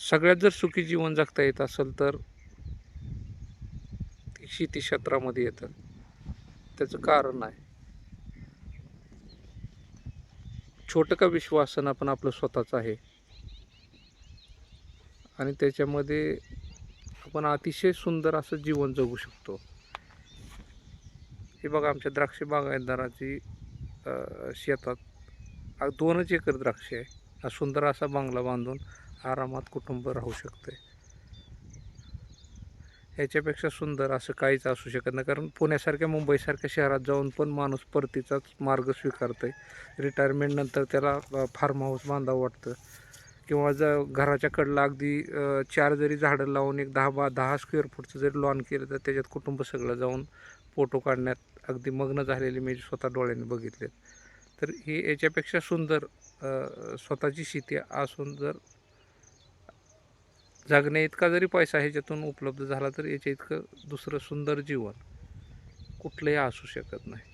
सगळ्यात जर सुखी जीवन जगता येत असेल तर शेती क्षेत्रामध्ये येतं. त्याचं कारण आहे छोटं का विश्वासन पण आपलं स्वतःचं आहे. आणि त्याच्यामध्ये आपण अतिशय सुंदर असं जीवन जगू शकतो. हे बघा आमच्या द्राक्ष बागायतदाराची शेतात दोनच एकर द्राक्ष आहे. हा सुंदर असा बंगला बांधून आरामात कुटुंब राहू शकते याच्यापेक्षा सुंदर असं काहीच असू शकत नाही. कारण पुण्यासारख्या मुंबईसारख्या शहरात जाऊन पण माणूस परतीचाच मार्ग स्वीकारतो आहे रिटायरमेंटनंतर त्याला फार्म हाऊस बांधावं वाटतं. किंवा ज घराच्या कडला अगदी चार जरी झाडं लावून एक दहा बा दहा स्क्वेअर फूटचं जरी लॉन केलं तर त्याच्यात कुटुंब सगळं जाऊन फोटो काढण्यात अगदी मग्न झालेले मी स्वतः डोळ्याने बघितले तर ही याच्यापेक्षा सुंदर स्वतःची शेती असून जर जगण्या इतका जरी पैसा ह्याच्यातून उपलब्ध झाला तर याच्या इतकं दुसरं सुंदर जीवन कुठलंही असू शकत नाही.